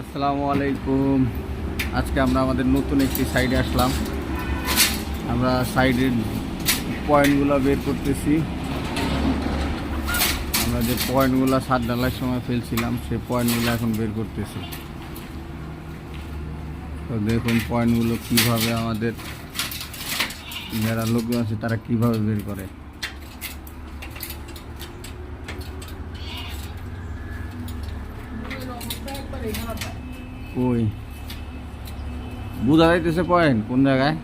আসসালামু আলাইকুম। আজকে আমরা আমাদের নতুন একটি সাইডে আসলাম। আমরা সাইডের পয়েন্টগুলো বের করতেছি। আমরা যে পয়েন্টগুলো সাত ডালার সময় ফেলছিলাম, সেই পয়েন্টগুলো এখন বের করতেছি। তো দেখুন পয়েন্টগুলো কীভাবে আমাদের যারা লোকজন আছে, তারা কীভাবে বের করে। কই? বুঝা যাইতেছে পয়েন্ট, কোন জায়গায়?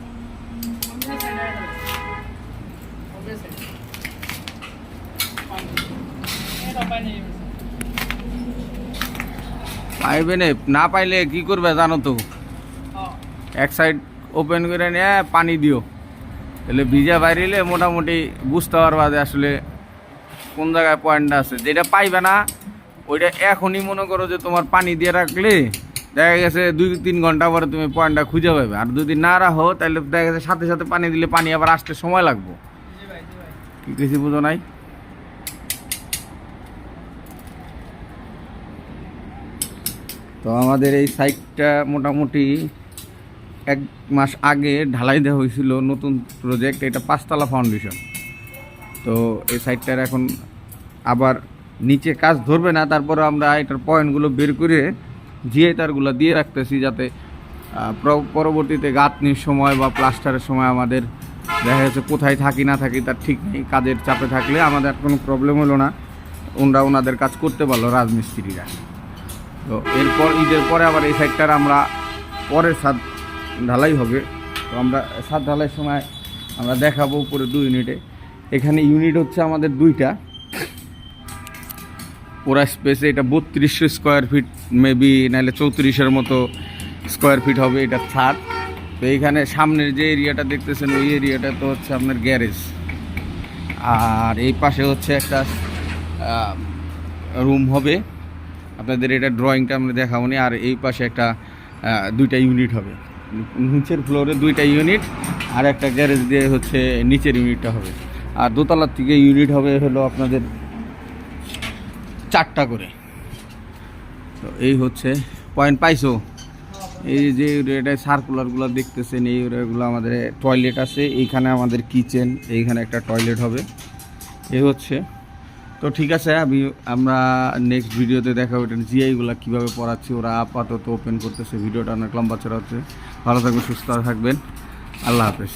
পাইবে না না পাইলে কি করবে জানো তো? এক সাইড ওপেন করে নিয়ে পানি দিও। তাহলে ভিজা বাইরেলে মোটামুটি বুঝতে পারবা যে আসলে কোন জায়গায় পয়েন্টটা আছে। যেটা পাইবে না ওইটা এখনই মনে করো যে তোমার পানি দিয়ে রাখলে দেখা গেছে দুই তিন ঘণ্টা পরে তুমি পয়েন্টটা খুঁজে পাবে। আর যদি না রাখো, তাহলে দেখা গেছে সাথে সাথে পানি দিলে পানি আবার আসতে সময় লাগবে। কি কিছু বুঝো নাই? তো আমাদের এই সাইটটা মোটামুটি এক মাস আগে ঢালাই দেওয়া হয়েছিল নতুন প্রজেক্ট এটা পাঁচতলা ফাউন্ডেশন তো এই সাইটটার এখন আবার নিচে কাজ ধরবে না, তারপরে আমরা এটার পয়েন্টগুলো বের করে জিআই তারগুলো দিয়ে রাখতেছি যাতে পরবর্তীতে গাঁথনির সময় বা প্লাস্টারের সময় আমাদের দেখা যাচ্ছে কোথায় থাকি না থাকি তার ঠিক নেই, কাজের চাপে থাকলে আমাদের কোনো প্রবলেম হলো না। ওনারা ওনাদের কাজ করতে পারল রাজমিস্ত্রিরা। তো এরপর ঈদের পরে আবার এই সাইডটার আমরা পরের সাত ঢালাই হবে। তো আমরা সাত ঢালাইয়ের সময় আমরা দেখাবো উপরে দুই ইউনিটে এখানে ইউনিট হচ্ছে আমাদের দুইটা। পুরা স্পেসে এটা বত্রিশশো স্কোয়ার ফিট মেবি নাহলে চৌত্রিশের মতো স্কোয়ার ফিট হবে এটা ছাদ। তো এইখানে সামনের যে এরিয়াটা দেখতেছেন, ওই এরিয়াটা তো হচ্ছে আপনার গ্যারেজ আর এই পাশে হচ্ছে একটা রুম হবে। আপনাদের এটা ড্রয়িংটা আমরা দেখাবো নি আর এই পাশে একটা দুইটা ইউনিট হবে। নিচের ফ্লোরে দুইটা ইউনিট আর একটা গ্যারেজ দিয়ে হচ্ছে নিচের ইউনিটটা হবে। আর দোতলার থেকে ইউনিট হবে হলো আপনাদের চারটা করে। তো এই হচ্ছে পয়েন্ট পাইছো। এই যে এটা সার্কুলারগুলো দেখতেছেন, এই এগুলো আমাদের টয়লেট আছে, এইখানে আমাদের কিচেন এইখানে একটা টয়লেট হবে। এই হচ্ছে। তো ঠিক আছে, আমি, আমরা নেক্সট ভিডিওতে দেখাবো এটা জিআইগুলো কীভাবে পড়াচ্ছি, ওরা আপাতত ওপেন করতেছে ভিডিওটা অনেক লম্বা চড়া হচ্ছে ভালো থাকবেন, সুস্থ থাকবেন। আল্লাহ হাফেজ।